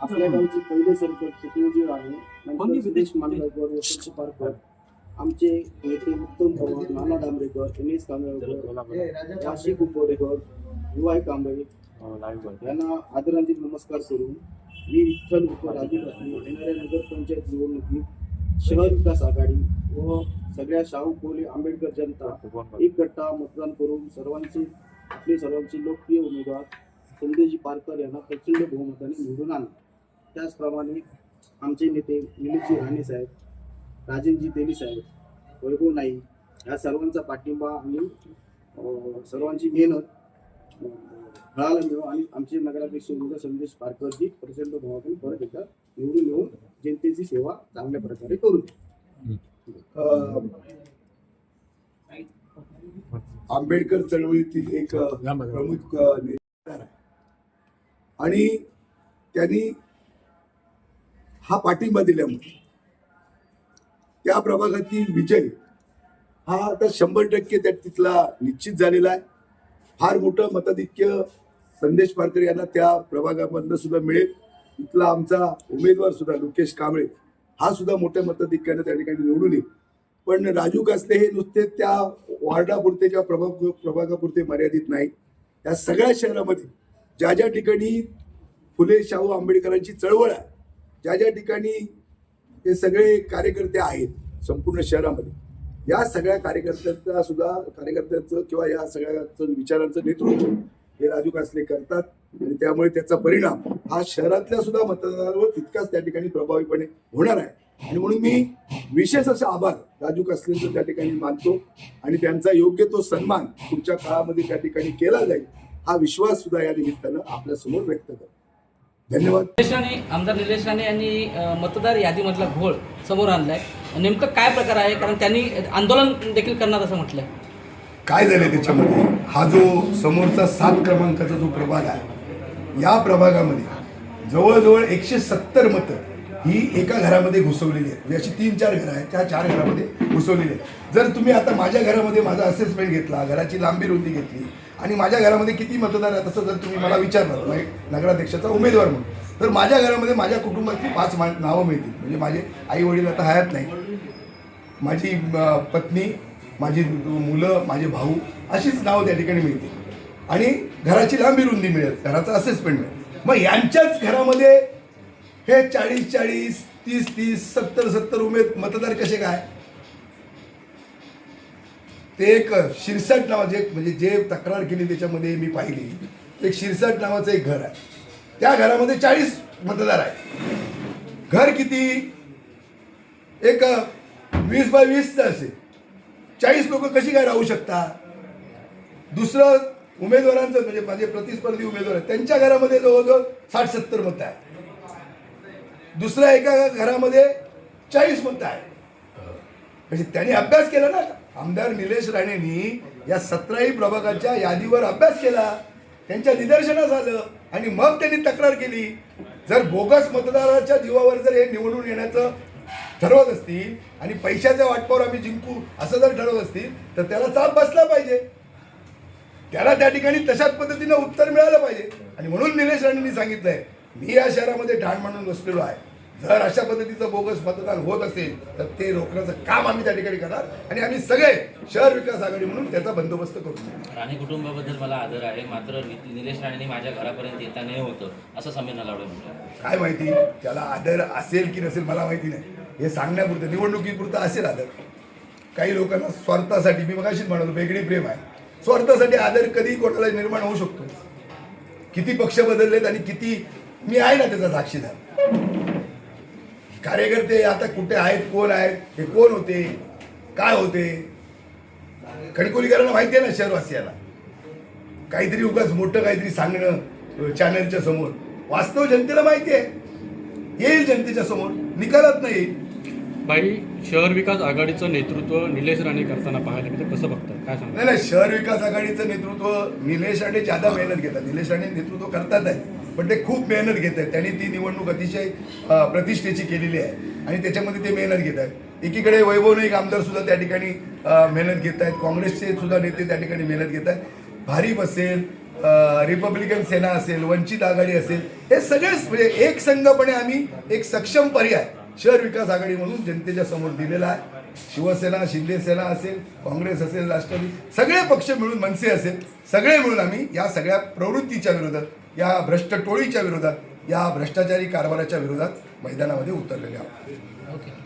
आपल्या गावचे पहिले सरपंच राणे नंतर सुदेश मांडवकर वसंत पारकर आमचे नेते उत्तम पवार नाना डांबरेकर दिनेश कांबळेकर वाशी कुपोडेकर युवाई कांबळे यांना आदरांजली नमस्कार करून मी विठ्ठल उप राजू पाटील येणाऱ्या नगरपंचायत निवडणुकीत शहर विकास आघाडी व सगळ्या शाहू कोले आंबेडकर जनता एक गट्टा मतदान करून सर्वांचे आपले सर्वांचे लोकप्रिय उमेदवार संदेजी पारकर यांना प्रचंड बहुमताने निवडून आणलं. त्याचप्रमाणे आमचे नेते निलीजी राणे साहेब राजेंद्रजी तेली साहेब वैभव नाईक या सर्वांचा पाठिंबा आणि सर्वांची मेहनत मिळाला फळाला आणि आमचे नगराध्यक्ष उमेदवार संदेश पारकरजी प्रचंड भावातून परत एकदा निवडून येऊन जनतेची सेवा चांगल्या प्रकारे करू आंबेडकर चळवळीतील एक प्रमुख नेता आहे. आणि त्यांनी हा पाठिंबा दिल्यामुळे. त्या प्रभागातील विजय हा आता शंभर टक्के त्या तिथला निश्चित झालेला आहे. फार मोठं मताधिक्य संदेश पारकर यांना त्या प्रभागामधनं सुद्धा मिळेल. तिथला आमचा उमेदवार सुद्धा लोकेश कांबळे हा सुद्धा मोठ्या मताधिक्यानं त्या ठिकाणी निवडून येईल. पण राजू कासले हे नुसते त्या वॉर्डापुरते किंवा प्रभाग प्रभागापुरते मर्यादित नाही या सगळ्या शहरामध्ये ज्या ज्या ठिकाणी फुले शाहू आंबेडकरांची चळवळ आहे ज्या ज्या ठिकाणी हे सगळे कार्यकर्ते आहेत संपूर्ण शहरामध्ये या सगळ्या कार्यकर्त्यांचा सुद्धा कार्यकर्त्यांचं किंवा या सगळ्याचं विचारांचं नेतृत्व हे राजू कासले करतात. आणि त्यामुळे त्याचा परिणाम हा शहरातल्या सुद्धा मतदारावर तितकाच त्या ठिकाणी प्रभावीपणे होणार आहे. आणि म्हणून मी विशेष असा आभार राजू कासलेंचं त्या ठिकाणी मानतो. आणि त्यांचा योग्य तो सन्मान पुढच्या काळामध्ये त्या ठिकाणी केला जाईल. हा विश्वास सुद्धा या निमित्तानं आपल्यासमोर व्यक्त करतो. धन्यवाद. निलेश राणे आमदार निलेश राणे यांनी मतदार यादीमधला घोळ समोर आणलाय. नेमकं काय प्रकार आहे? कारण त्यांनी आंदोलन देखील करणार असं म्हटलंय. काय झालं त्याच्यामध्ये? हा जो समोरचा सात क्रमांकाचा जो प्रभाग आहे या प्रभागामध्ये जवळजवळ एकशे सत्तर मतं ही एका घरामध्ये घुसवलेली आहे. म्हणजे अशी तीन चार घरं आहेत त्या चार घरामध्ये घुसवलेली आहेत. जर तुम्ही आता माझ्या घरामध्ये माझा असेसमेंट घेतला घराची लांबी रुंदी घेतली आणि माझ्या घरामध्ये किती मतदार आहेत तसं जर तुम्ही मला विचारलं मग नगराध्यक्षाचा उमेदवार म्हणून तर माझ्या घरामध्ये माझ्या कुटुंबातली पाच मा नावं मिळतील. म्हणजे माझे आई वडील आता हयात नाही माझी पत्नी माझी मुलं माझे भाऊ अशीच नावं त्या ठिकाणी मिळतील. आणि घराची लांबी रुंदी मिळेल घराचा असेसमेंट मिळेल. मग यांच्याच घरामध्ये हे चाळीस चाळीस तीस तीस सत्तर सत्तर उमेद मतदार कसे काय? ते एक शिरसाट नावाचे म्हणजे जे तक्रार केली त्याच्यामध्ये मी पाहिली. एक शिरसाट नावाचं एक घर आहे. त्या घरामध्ये चाळीस मतदार आहे घर किती? एक वीस बाय वीसचं असेल. चाळीस लोक कशी काय राहू शकतात? दुसरं उमेदवारांचं म्हणजे माझे प्रतिस्पर्धी उमेदवार त्यांच्या घरामध्ये जवळजवळ साठ सत्तर मतं आहे दुसऱ्या एका घरामध्ये चाळीस मतं आहे म्हणजे त्यांनी अभ्यास केला ना? आमदार निलेश राणेंनी या सतराही प्रभागाच्या यादीवर अभ्यास केला. त्यांच्या निदर्शनास आलं आणि मग त्यांनी तक्रार केली. जर बोगस मतदाराच्या जीवावर जर हे निवडून येण्याचं ठरवत असतील आणि पैशाच्या वाटपावर आम्ही जिंकू असं जर ठरवत असतील तर त्याला चाप बसला पाहिजे. त्याला त्या ठिकाणी तशाच पद्धतीनं उत्तर मिळालं पाहिजे. आणि म्हणून निलेश राणेंनी सांगितलंय मी या शहरामध्ये ठाण मांडून बसलेलो आहे. जर अशा पद्धतीचं बोगस मतदान होत असेल तर ते रोखण्याचं काम आम्ही त्या ठिकाणी करणार आणि आम्ही सगळे शहर विकास आघाडी म्हणून त्याचा बंदोबस्त करू. राणे कुटुंबाबद्दल मला आदर आहे. मात्र निलेश राणेंनी माझ्या घरापर्यंत येता नाही होतं. असं समीर नलावडे काय माहिती? त्याला आदर असेल की नसेल मला माहिती नाही. हे सांगण्यापुरतं निवडणुकीपुरतं असेल आदर. काही लोकांना स्वार्थासाठी मी मगाशीच म्हणालो वेगळी प्रेम आहे. स्वार्थासाठी आदर कधी कोणाला निर्माण होऊ शकतो. किती पक्ष बदललेत आणि किती मी आहे ना त्याचा साक्षीदार. कार्यकर्ते आता कुठे आहेत कोण आहेत हे कोण होते काय होते? खडकोलीकरांना माहिती आहे ना शहरवासियाला. काहीतरी उगाच मोठं काहीतरी सांगणं चॅनलच्या समोर. वास्तव जनतेला माहिती आहे. येईल जनतेच्या समोर. निकालात नाही बाई शहर विकास आघाडीचं नेतृत्व निलेश राणे करताना पाहायला मिळतं. कसं बघतात? काय सांगतात? नाही नाही शहर विकास आघाडीचं नेतृत्व निलेश राणे ज्यादा मेहनत घेतात. निलेश राणे नेतृत्व करतात आहे पण ते खूप मेहनत घेत आहेत. त्यांनी ती निवडणूक अतिशय प्रतिष्ठेची केलेली आहे. आणि त्याच्यामध्ये ते मेहनत घेत आहेत. एकीकडे वैभव नाईक आमदार सुद्धा त्या ठिकाणी मेहनत घेत आहेत. काँग्रेसचे सुद्धा नेते त्या ठिकाणी मेहनत घेत आहेत. भारीप असेल रिपब्लिकन सेना असेल वंचित आघाडी असेल हे सगळेच म्हणजे एक संघपणे आम्ही एक सक्षम पर्याय शहर विकास आघाडी म्हणून जनतेच्या समोर दिलेला आहे. शिवसेना शिंदेसेना असेल काँग्रेस असेल राष्ट्रवादी सगळे पक्ष मिळून मनसे असेल सगळे मिळून आम्ही या सगळ्या प्रवृत्तीच्या विरोधात या भ्रष्ट टोळीच्या विरोधात या भ्रष्टाचारी कारभाराच्या विरोधात मैदानामध्ये उतरलेले आहोत. ओके.